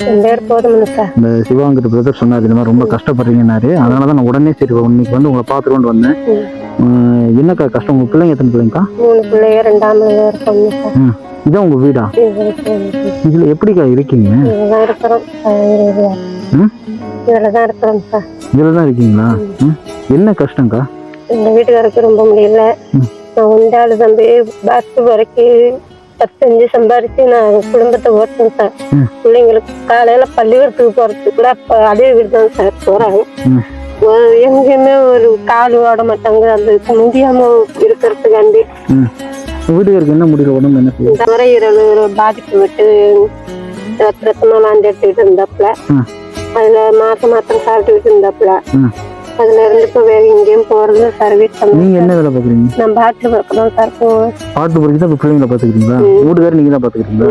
இந்த சிவாங்கிட்ட பிரதர் சொன்னார் இந்த மாதிரி ரொம்ப கஷ்டப்படுறீங்கன்னாரு. அதனால தான் நான் உடனே சரி இன்னைக்கு வந்து உங்களை பார்த்துட்டு வந்தேன். உம், என்னக்கா கஷ்டம்? உங்க பிள்ளைங்க எத்தனை பிள்ளைங்கக்கா? மூணு பிள்ளைய ரெண்டாம் இதான் உங்க வீடா? இதுல எப்படிக்கா இருக்கீங்க? இதுதான் இருக்கிறோம். ம்? இதில் தான் இருக்கிறோம் சார் இதுல தான் இருக்கீங்களா? என்ன கஷ்டம்க்கா? எங்க வீட்டுக்காரருக்கு ரொம்ப முடியல. நான் உண்டாளு தம்பி பஸ் வரைக்கும் பத்தஞ்சு சம்பாரிச்சு நான் குடும்பத்தை ஓட்டணும் சார். பிள்ளைங்களுக்கு காலையில பள்ளிக்கூடத்துக்கு போறதுக்கு கூட அதே வீடு தான் சார் போறாங்க. எங்கேயுமே ஒரு கால் ஓட மாட்டாங்க. அந்த முடியாம இருக்கிறதுக்காண்டி. வீட்டுக்காருக்கு என்ன முடியல? உடம்பு என்ன செய்யும் நுரையீரல் ஒரு பாதிப்பு விட்டு ரத்த ரத்தமெல்லாம் எடுத்துக்கிட்டு இருந்தாப்புல. அதுல மாசம் மாத்திரம் சாப்பிட்டுக்கிட்டு இருந்தாப்புல. அதுல இருந்து இப்போ வேற எங்கேயும் போறது சர்வீஸ் நீங்க என்ன வேலை பாக்குறீங்க நான் பாட்டில் பார்க்கணும் சார் போவேன் பாட்டு படிச்சு தான் பிள்ளைங்களை பாத்துக்கிறீங்களா வீட்டுக்காரர் நீங்க தான் பாத்துக்கிறீங்களா.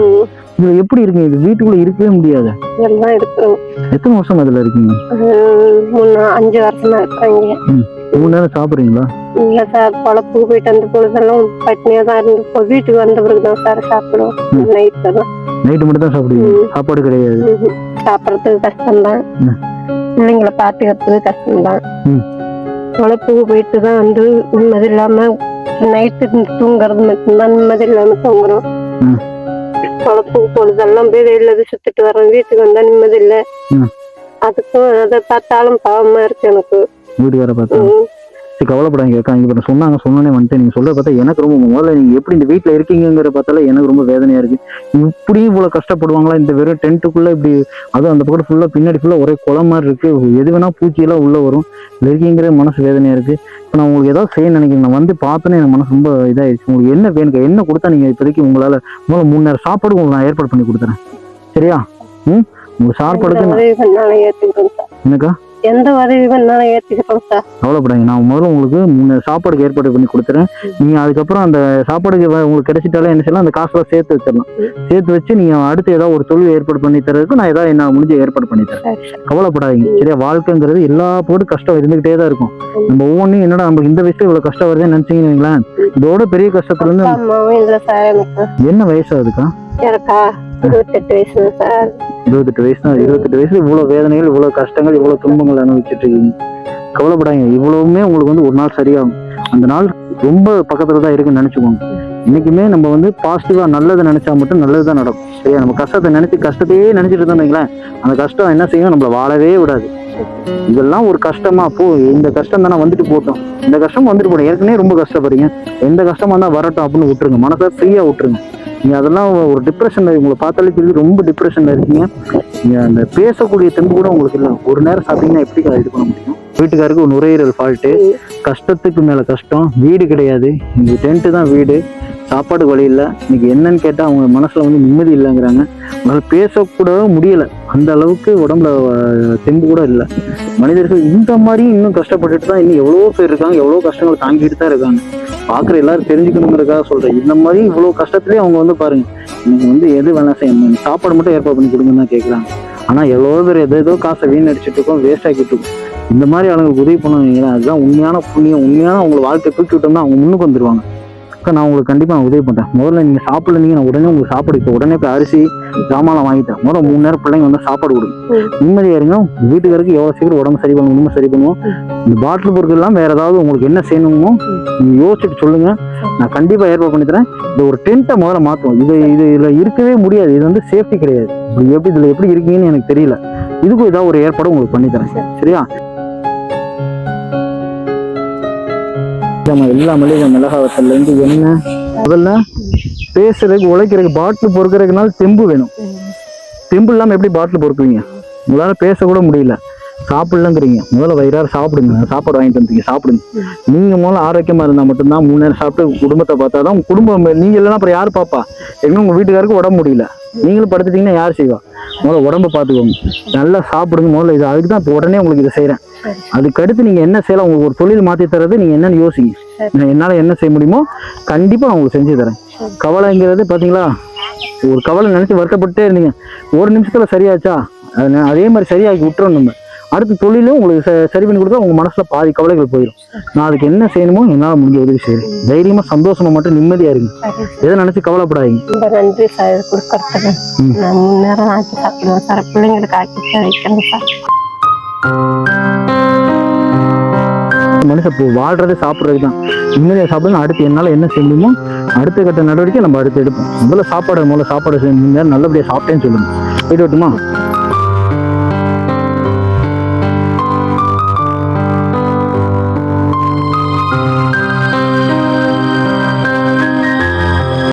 இதுல எப்படி இருக்கீங்க? இது வீட்டுக்குள்ள இருக்கவே முடியாது. எல்லாம் இருக்கிறோம் எத்தனை வருஷம் அதுல இருக்கீங்க? மூணு அஞ்சு வருஷமா இருக்கிறாங்க மூணு நேரம் சாப்பிடுறீங்களா? இல்ல சார் பொழப்புக்கு போயிட்டு வந்த பொழுதெல்லாம் பட்னியா தான் இருந்து இப்போ வீட்டுக்கு வந்த பிறகு தான் சார் சாப்பிடுவோம் நைட் தான். நைட்டு மட்டும் தான் சாப்பிடுவீங்க சாப்பாடு கிடையாது. சாப்பிடறதுக்கு கஷ்டம்தான். ம். பிள்ளைங்களை பாத்துக்கிறதுக்கு கஷ்டம்தான். பொழப்புக்கு போயிட்டு தான் வந்து நிம்மதி இல்லாம நைட்டு தூங்குறது மட்டும்தான் நிம்மதி இல்லாம தூங்குறோம். பொழப்புக்கு பொழுதெல்லாம் போய் வெளியில சுத்திட்டு வரோம் வீட்டுக்கு வந்தா நிம்மதி இல்ல. அதுக்கும் அதை பார்த்தாலும் பாவமா இருக்கு எனக்கு. சரி கவலைப்படாங்க அக்கா இப்ப சொன்னாங்க? சொன்னோன்னே வந்துட்டு நீங்க சொல்றத பார்த்தா எனக்கு ரொம்ப முதல்ல நீங்க எப்படி இந்த வீட்டுல இருக்கீங்கிற பார்த்தாலே எனக்கு ரொம்ப வேதனையா இருக்கு. இப்படியும் இவ்வளவு கஷ்டப்படுவாங்களா? இந்த வெறும் டென்ட்டுக்குள்ள இப்படி அதுவும் அந்த பக்கம் ஃபுல்லா பின்னாடி ஃபுல்லா ஒரே குளம் மாதிரி இருக்கு. எது வேணா பூச்சி எல்லாம் உள்ள வரும். இதுல இருக்கீங்கிற மனசு வேதனையா இருக்கு. இப்போ நான் உங்களுக்கு ஏதாவது செய்ய நினைக்கிறேன். நான் வந்து பார்த்தோன்னே எனக்கு மனசு ரொம்ப இதாயிடுச்சு. உங்களுக்கு என்ன வேணுங்க? என்ன கொடுத்தா நீங்க இப்போதைக்கு உங்களால முதல்ல மூணு நேரம் சாப்பாடு உங்களுக்கு நான் ஏற்பாடு பண்ணி கொடுத்துறேன். சரியா? ம்? உங்க எந்த சாப்பாடுக்கு என்னக்கா? எந்த உதவி பண்ணாலும் ஏத்துக்கிறோம் சார். கவலைப்படாங்க நான் முதல்ல உங்களுக்கு முன்ன சாப்பாடுக்கு ஏற்பாடு பண்ணி கொடுத்துறேன். நீங்க அதுக்கப்புறம் அந்த சாப்பாடுக்கு உங்களுக்கு கிடைச்சிட்டாலே என்ன செய்யலாம்? அந்த காசுலாம் சேர்த்து வச்சிடலாம். சேர்த்து வச்சு நீங்க அடுத்து ஏதாவது ஒரு தொழில் ஏற்பாடு பண்ணி தரதுக்கு நான் ஏதாவது என்ன முடிஞ்ச ஏற்பாடு பண்ணி தரேன். கவலைப்படாதீங்க. சரியா? வாழ்க்கைங்கிறது எல்லா போட்டு கஷ்டம் இருந்துகிட்டே தான் இருக்கும். நம்ம ஒவ்வொன்றும் என்னடா நமக்கு இந்த வயசுல இவ்வளவு கஷ்டம் வருதுன்னு நினைச்சீங்கன்னு வைங்களேன். இதோட பெரிய கஷ்டத்துல இருந்து என்ன வயசாகுதுக்கா எனக்கா? இருபத்தெட்டு வயசு சார். இருபத்தெட்டு வயசு தான் இருபத்தெட்டு வயசுல இவ்வளோ வேதனைகள் இவ்வளோ கஷ்டங்கள் இவ்வளோ துன்பங்கள் அனுபவிச்சுட்டு இருக்கீங்க. கவலைப்படாங்க இவ்வளவுமே உங்களுக்கு வந்து ஒரு நாள் சரியாகும். அந்த நாள் ரொம்ப பக்கத்துல தான் இருக்குன்னு நினைச்சுக்கோங்க. இன்னைக்குமே நம்ம வந்து பாசிட்டிவா நல்லதை நினைச்சா மட்டும் நல்லது தான் நடக்கும். சரியா? நம்ம கஷ்டத்தை நினைச்சு கஷ்டத்தையே நினைச்சிட்டு இருந்தோம் வைங்களேன் அந்த கஷ்டம் என்ன செய்யும்? நம்மளை வாழவே விடாது. இதெல்லாம் ஒரு கஷ்டமா போ இந்த கஷ்டம் தானே வந்துட்டு போட்டோம். இந்த கஷ்டம் வந்துட்டு போடும் ஏற்கனவே ரொம்ப கஷ்டப்படுறீங்க. எந்த கஷ்டமா இருந்தால் வரட்டும் அப்படின்னு விட்டுருங்க. மனசை ஃப்ரீயா விட்டுருங்க. நீங்க அதெல்லாம் ஒரு டிப்ரெஷன்ல உங்களை பார்த்தாலே தெரியுது ரொம்ப டிப்ரெஷன்ல இருக்கீங்க. நீங்க அந்த பேசக்கூடிய தெம்பு கூட உங்களுக்கு இல்லை. ஒரு நேரம் சாப்பிட்டீங்கன்னா எப்படி இது பண்ண முடியும்? வீட்டுக்காருக்கு ஒரு நுரையீரல் ஃபால்ட்டு கஷ்டத்துக்கு மேலே கஷ்டம். வீடு கிடையாது. இங்கே டென்ட்டு தான் வீடு. சாப்பாடு வழி இல்லை. இன்னைக்கு என்னன்னு கேட்டால் அவங்க மனசில் வந்து நிம்மதி இல்லைங்கிறாங்க. அவங்களால பேசக்கூட முடியலை. அந்த அளவுக்கு உடம்புல தெம்பு கூட இல்லை. மனிதர்கள் இந்த மாதிரி இன்னும் கஷ்டப்பட்டுட்டு தான் இன்னும் எவ்வளோ பேர் இருக்காங்க. எவ்வளோ கஷ்டங்களை தாங்கிட்டு தான் இருக்காங்க. பார்க்குற எல்லாரும் தெரிஞ்சுக்கணுங்கிறதுக்காக சொல்கிறேன் இந்த மாதிரி இவ்வளோ கஷ்டத்துலேயே அவங்க வந்து பாருங்கள் நீங்கள் வந்து எது வேணா செய்யணும். சாப்பாடு மட்டும் ஏற்பாடு பண்ணி கொடுங்கன்னு தான் கேட்குறாங்க ஆனால் எவ்வளோ பேர் எதோ ஏதோ காசை வீணடிச்சிட்டு இருக்கோம் வேஸ்ட் ஆக்கிட்டு இருக்கோம். இந்த மாதிரி ஆளுங்களுக்கு உதவி பண்ணுவீங்களா அதுதான் உண்மையான புண்ணியம். உண்மையான அவங்கள வாழ்க்கை தூக்கி விட்டோம்னா அவங்க முன்னுக்கு வந்துடுவாங்க அக்கா நான் உங்களுக்கு கண்டிப்பா நான் உதவி பண்றேன். முதல்ல நீங்க சாப்பிடலீங்க நான் உடனே உங்களுக்கு சாப்பாடு இப்போ உடனே போய் அரிசி ஜாமான் வாங்கிட்டேன் முதல்ல மூணு நேரம் பிள்ளைங்க வந்து சாப்பாடு கொடுங்க ம். நிம்மதியா இருங்க. வீட்டுக்காருக்கு எவ்வளவு சீக்கிரம் உடம்பு சரி பண்ணணுமோ சரி பண்ணுவோம் இந்த பாட்டில் பொருட்கள் எல்லாம் வேற ஏதாவது உங்களுக்கு என்ன செய்யணுமோ நீங்க யோசிச்சுட்டு சொல்லுங்க. நான் கண்டிப்பா ஏற்பாடு பண்ணி தரேன். இந்த ஒரு டென்ட்டை முதல்ல மாத்துவோம். இது இது இதுல இருக்கவே முடியாது. இது வந்து சேஃப்டி கிடையாது. எப்படி இதுல எப்படி இருக்கீங்கன்னு எனக்கு தெரியல. இதுக்கும் ஏதாவது ஒரு ஏற்பாடு உங்களுக்கு பண்ணி தரேன். சரியா? நம்ம எல்லா மளிகை மிளகாவத்தல்ல இருந்து என்ன முதல்ல பேசுறதுக்கு உழைக்கிறதுக்கு பாட்டில் பொறுக்கிறதுக்குனால தெம்பு வேணும். தெம்பு இல்லாம எப்படி பாட்டில் பொறுக்குவீங்க? உங்களால் பேசக்கூட முடியல. சாப்பிடலங்கிறீங்க. முதல்ல வயிறார சாப்பிடுங்க. சாப்பாடு வாங்கிட்டு வந்து சாப்பிடுங்க. நீங்க முதல்ல ஆரோக்கியமா இருந்தால் மட்டும்தான் மூணு நேரம் சாப்பிட்டு குடும்பத்தை பார்த்தா தான் குடும்பம் நீங்க இல்லைன்னா அப்புறம் யார் பாப்பா? எங்கே உங்க வீட்டுக்காருக்கு உடம்பு முடியல. நீங்களும் படுத்துட்டீங்கன்னா யார் செய்வா? முதல்ல உடம்ப பார்த்துக்கோங்க. நல்லா சாப்பிடுங்க. முதல்ல இது அதுக்கு தான் இப்போ உடனே உங்களுக்கு இதை செய்றேன். அதுக்கு அடுத்து நீங்க என்ன செய்யலாம்? உங்களுக்கு ஒரு தொழில் மாத்தி தர்றது நீங்க என்னன்னு யோசிங்க. நான் என்னால என்ன செய்ய முடியுமோ கண்டிப்பா நான் உங்களுக்கு செஞ்சு தரேன். கவலைங்கிறது பாத்தீங்களா? ஒரு கவலை நினைச்சு வருத்தப்பட்டே இருந்தீங்க. ஒரு நிமிஷத்துல சரியாச்சா? அது மாதிரி சரியாக்கி விட்டுறோம் நம்ம. அடுத்த தொழிலும் உங்களுக்கு சரி பண்ணி கொடுத்தா உங்க மனசுல பாதி கவலைகள் போயிடும் நான் அதுக்கு என்ன செய்யணுமோ என்னால் முடிஞ்ச உதவி செய்யறேன். தைரியமா சந்தோஷமா மட்டும் நிம்மதியா இருங்க. சரி எதை நினைச்சு கவலைப்படாதீங்க. ரொம்ப நன்றி சார் ம். நான் முன்னேறம் ஆக்கி சாப்பிடுவேன் சார். பிள்ளைங்களுக்கு ஆக்கி வைக்கிறேன் சார். மனுஷன் இப்போ வாழ்றது சாப்பிட்றது தான் நிம்மதியாக சாப்பிடணும் அடுத்து என்னால் என்ன செய்ய முடியுமோ அடுத்த கட்ட நடவடிக்கை நம்ம அடுத்து எடுப்போம். முதல்ல சாப்பாடு முதல்ல சாப்பாடு செஞ்சு நல்லபடியாக சாப்பிட்டேன்னு சொல்லுங்க. போயிட்டு வரட்டுமா?